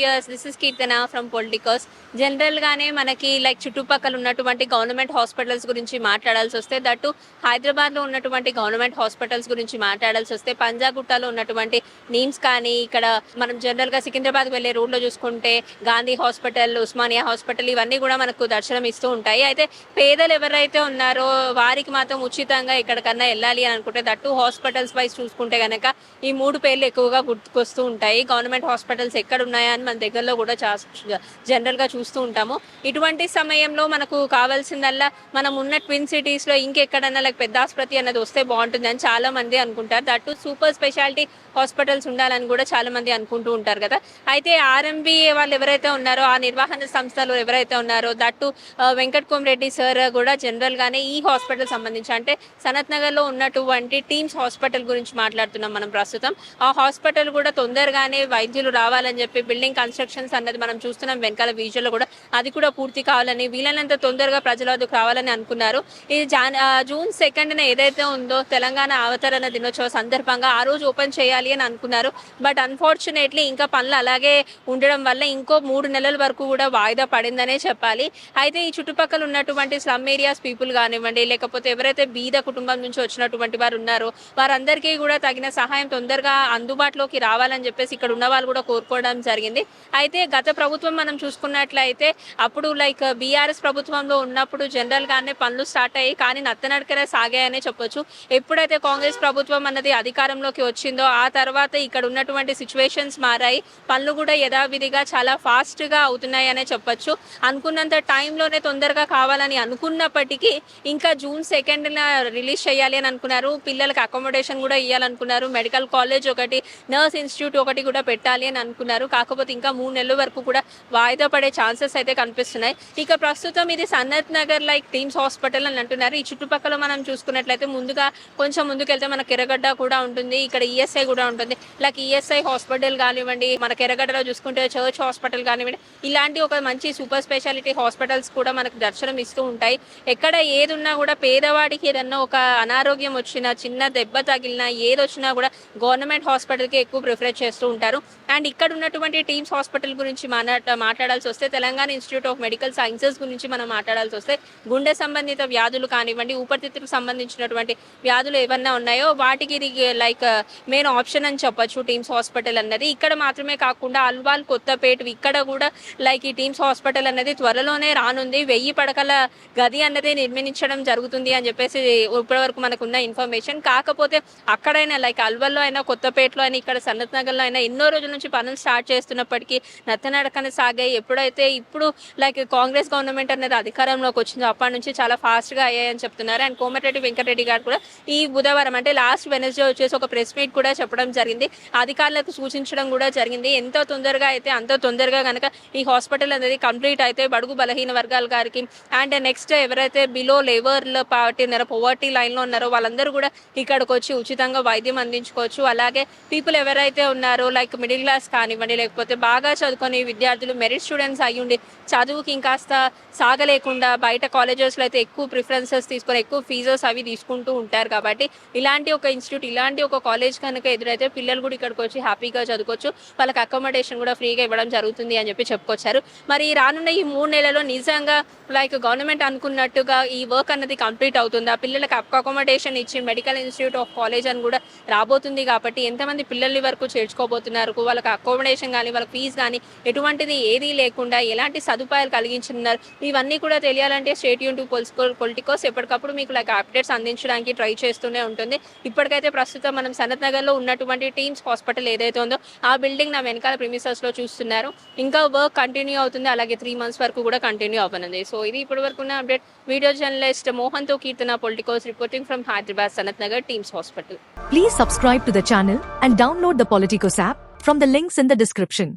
Years this is Keerthana from politicals జనరల్గానే మనకి like చుట్టుపక్కల ఉన్నటువంటి గవర్నమెంట్ హాస్పిటల్స్ గురించి మాట్లాడాల్సి వస్తే దట్టు హైదరాబాద్లో ఉన్నటువంటి గవర్నమెంట్ హాస్పిటల్స్ గురించి మాట్లాడాల్సి వస్తే పంజాగుట్టలో ఉన్నటువంటి నీమ్స్ కానీ ఇక్కడ మనం జనరల్గా సికింద్రాబాద్ వెళ్ళే రోడ్లో చూసుకుంటే గాంధీ హాస్పిటల్ ఉస్మానియా హాస్పిటల్ ఇవన్నీ కూడా మనకు దర్శనం ఇస్తూ ఉంటాయి. అయితే పేదలు ఎవరైతే ఉన్నారో వారికి మాత్రం ఉచితంగా ఎక్కడికన్నా వెళ్ళాలి అని అనుకుంటే దట్టు హాస్పిటల్స్ వైజ్ చూసుకుంటే కనుక ఈ మూడు పేర్లు ఎక్కువగా గుర్తుకొస్తూ ఉంటాయి. గవర్నమెంట్ హాస్పిటల్స్ ఎక్కడ ఉన్నాయని మన దగ్గరలో కూడా జనరల్గా చూస్తూ ఉంటాము. ఇటువంటి సమయంలో మనకు కావాల్సిందల్లా మనం ఉన్న ట్విన్ సిటీస్లో ఇంకెక్కడన్నా లైక్ పెద్ద ఆసుపత్రి అన్నది వస్తే బాగుంటుంది అని చాలా మంది అనుకుంటారు దట్టు సూపర్ స్పెషాలిటీ హాస్పిటల్స్ ఉండాలని కూడా చాలా మంది అనుకుంటూ ఉంటారు కదా. అయితే ఆర్ఎంబి వాళ్ళు ఎవరైతే ఉన్నారో ఆ నిర్వహణ సంస్థలు ఎవరైతే ఉన్నారో దట్టు ఆ, వెంకట్ కోమరెడ్డి సార్ కూడా జనరల్ గానే ఈ హాస్పిటల్ సంబంధించి అంటే సనత్ నగర్లో ఉన్నటువంటి టీమ్స్ హాస్పిటల్ గురించి మాట్లాడుతున్నాం మనం ప్రస్తుతం. ఆ హాస్పిటల్ కూడా తొందరగానే వైద్యులు రావాలని చెప్పి బిల్డింగ్ కన్స్ట్రక్షన్స్ అన్నది మనం చూస్తున్నాం. వెనకాల విజువల్ కూడా అది కూడా పూర్తి కావాలని వీలైనంత తొందరగా ప్రజల వద్దకు రావాలని అనుకున్నారు. ఇది జాన్ జూన్ సెకండ్ ఏదైతే ఉందో తెలంగాణ అవతరణ దినోత్సవ సందర్భంగా ఆ రోజు ఓపెన్ చేయాలి అని అనుకున్నారు. బట్ అన్ఫార్చునేట్లీ ఇంకా పనులు అలాగే ఉండడం వల్ల ఇంకో మూడు నెలల వరకు కూడా వాయిదా పడిందనే చెప్పాలి. అయితే ఈ చుట్టుపక్కల ఉన్నటువంటి స్లమ్ ఏరియాస్ పీపుల్ కానివ్వండి లేకపోతే ఎవరైతే బీద కుటుంబం నుంచి వచ్చినటువంటి వారు ఉన్నారో వారందరికీ కూడా తగిన సహాయం తొందరగా అందుబాటులోకి రావాలని చెప్పేసి ఇక్కడ ఉన్న వాళ్ళు కూడా కోరుకోవడం జరిగింది. అయితే గత ప్రభుత్వం మనం చూసుకున్నట్లయితే అప్పుడు లైక్ బీఆర్ఎస్ ప్రభుత్వంలో ఉన్నప్పుడు జనరల్ గానే పనులు స్టార్ట్ అయ్యాయి కానీ నత్తనడకనే సాగాయనే చెప్పొచ్చు. ఎప్పుడైతే కాంగ్రెస్ ప్రభుత్వం అన్నది అధికారంలోకి వచ్చిందో ఆ తర్వాత ఇక్కడ ఉన్నటువంటి సిచ్యువేషన్స్ మారాయి. పనులు కూడా యథావిధిగా చాలా ఫాస్ట్గా అవుతున్నాయనే చెప్పొచ్చు. అనుకున్నంత టైంలోనే తొందరగా కావాలని అనుకున్నప్పటికీ ఇంకా జూన్ సెకండ్ రిలీజ్ చేయాలి అని అనుకున్నారు. పిల్లలకు అకామిడేషన్ కూడా ఇవ్వాలనుకున్నారు మెడికల్ కాలేజ్ ఒకటి నర్స్ ఇన్స్టిట్యూట్ ఒకటి కూడా పెట్టాలి అని అనుకున్నారు. కాకపోతే ఇంకా మూడు నెలల వరకు కూడా వాయిదా పడే ఛాన్సెస్ అయితే కనిపిస్తున్నాయి. ఇక ప్రస్తుతం ఇది Sanath Nagar like TIMS hospital అని అంటున్నారు. ఈ చుట్టుపక్కల మనం చూసుకున్నట్లయితే ముందుగా కొంచెం ముందుకెళ్తే మన ఎర్రగడ్డ కూడా ఉంటుంది. ఇక్కడ ఈఎస్ఐ కూడా ఉంటుంది. లైక్ ఈఎస్ఐ హాస్పిటల్ కానివ్వండి మన కెరగడ్డలో చూసుకుంటే చర్చ్ హాస్పిటల్ కానివ్వండి ఇలాంటి ఒక మంచి సూపర్ స్పెషాలిటీ హాస్పిటల్స్ కూడా మనకు దర్శనం ఇస్తూ ఉంటాయి. ఎక్కడ ఏది ఉన్నా కూడా పేదవాడికి ఏదన్నా ఒక అనారోగ్యం వచ్చినా చిన్న దెబ్బ తగిలినా ఏది వచ్చినా కూడా గవర్నమెంట్ హాస్పిటల్కి ఎక్కువ ప్రిఫర్ చేస్తూ ఉంటారు. అండ్ ఇక్కడ ఉన్నటువంటి టీమ్స్ హాస్పిటల్ గురించి మాట్లాడాల్సి వస్తే Telangana institute of medical sciences గురించి మనం మాట్లాడాల్సి వస్తే గుండె సంబంధిత వ్యాధులు కానివ్వండి ఊపిరితిత్తులకు సంబంధించినటువంటి వ్యాధులు ఏమన్నా ఉన్నాయో వాటికి ఇది లైక్ మెయిన్ ఆప్షన్ అని చెప్పొచ్చు టీమ్స్ హాస్పిటల్ అన్నది. ఇక్కడ మాత్రమే కాకుండా అల్వాల్ కొత్తపేట ఇక్కడ కూడా లైక్ ఈ టీమ్స్ హాస్పిటల్ అనేది త్వరలోనే రానుంది. వెయ్యి పడకల గది అన్నది నిర్మించడం జరుగుతుంది అని చెప్పేసి ఇప్పటి వరకు మనకున్న ఇన్ఫర్మేషన్. కాకపోతే అక్కడైనా లైక్ అల్వల్లో అయినా కొత్తపేటలో అయినా ఇక్కడ సన్నత్ నగర్లో అయినా ఎన్నో రోజుల నుంచి పనులు స్టార్ట్ చేస్తున్న చేస్తున్నప్పటికీ నత్తనడకన సాగాయి ఎప్పుడైతే ఇప్పుడు లైక్ కాంగ్రెస్ గవర్నమెంట్ అనేది అధికారంలోకి వచ్చిందో అప్పటి నుంచి చాలా ఫాస్ట్గా అయ్యాయని చెప్తున్నారు. అండ్ కోమటిరెడ్డి వెంకటరెడ్డి గారు కూడా ఈ బుధవారం అంటే లాస్ట్ వెనస్డే వచ్చేసి ఒక ప్రెస్ మీట్ కూడా చెప్పడం జరిగింది. అధికారులకు సూచించడం కూడా జరిగింది. ఎంత తొందరగా అయితే అంత తొందరగా కనుక ఈ హాస్పిటల్ అనేది కంప్లీట్ అయితే బడుగు బలహీన వర్గాల గారికి అండ్ నెక్స్ట్ ఎవరైతే బిలో లేబర్ పార్టీ ఉన్నారో పోవర్టీ లైన్లో ఉన్నారో వాళ్ళందరూ కూడా ఇక్కడికి వచ్చి ఉచితంగా వైద్యం అందించుకోవచ్చు. అలాగే పీపుల్ ఎవరైతే ఉన్నారో లైక్ మిడిల్ క్లాస్ కానివ్వండి లేకపోతే బాగా చదువుకొని విద్యార్థులు మెరిట్ స్టూడెంట్స్ అయ్యుండి చదువుకి ఇంకాస్త సాగలేకుండా బయట కాలేజెస్లో అయితే ఎక్కువ ప్రిఫరెన్సెస్ తీసుకొని ఎక్కువ ఫీజెస్ అవి తీసుకుంటూ ఉంటారు కాబట్టి ఇలాంటి ఒక ఇన్స్టిట్యూట్ ఇలాంటి ఒక కాలేజ్ కనుక ఎదురైతే పిల్లలు కూడా ఇక్కడికి వచ్చి హ్యాపీగా చదువుకోవచ్చు. వాళ్ళకి అకామిడేషన్ కూడా ఫ్రీగా ఇవ్వడం జరుగుతుంది అని చెప్పి చెప్పుకొచ్చారు. మరి రానున్న ఈ మూడు నెలల్లో నిజంగా లైక్ గవర్నమెంట్ అనుకున్నట్టుగా ఈ వర్క్ అన్నది కంప్లీట్ అవుతుందా? పిల్లలకు అకామిడేషన్ ఇచ్చి మెడికల్ ఇన్స్టిట్యూట్ ఆఫ్ కాలేజ్ అని కూడా రాబోతుంది కాబట్టి ఎంతమంది పిల్లల్ని వరకు చేర్చుకోబోతున్నారు? వాళ్ళకి అకామిడేషన్ కానీ వాళ్ళకి ఫీజు కానీ ఎటువంటిది ఏదీ లేకుండా ఎలాంటి సదుపాయాలు కలిగించున్నారు? ఇవన్నీ కూడా తెలియాలంటే స్టేట్ యూన్ టు పొలిటికోస్ ఎప్పటికప్పుడు మీకు లైక్ అప్డేట్స్ అందించడానికి ట్రై చేస్తూనే ఉంటుంది. ఇప్పటికైతే ప్రస్తుతం మనం సనత్ నగర్లో ఉన్నటువంటి టీమ్స్ హాస్పిటల్ ఏదైతే ఉందో ఆ బిల్డింగ్ నా వెనకాల ప్రిమిసెస్లో చూస్తున్నారు. ఇంకా వర్క్ కంటిన్యూ అవుతుంది. అలాగే త్రీ మంత్స్ వరకు కూడా కంటిన్యూ అవ్వనుంది. సో ఇది ఇప్పటి వరకు ఉన్న update. Video journalist మోహన్తో Keerthana politicos reporting from Hyderabad Sanath Nagar TIMS hospital. Please subscribe to the channel and download the politicos app from the links in the description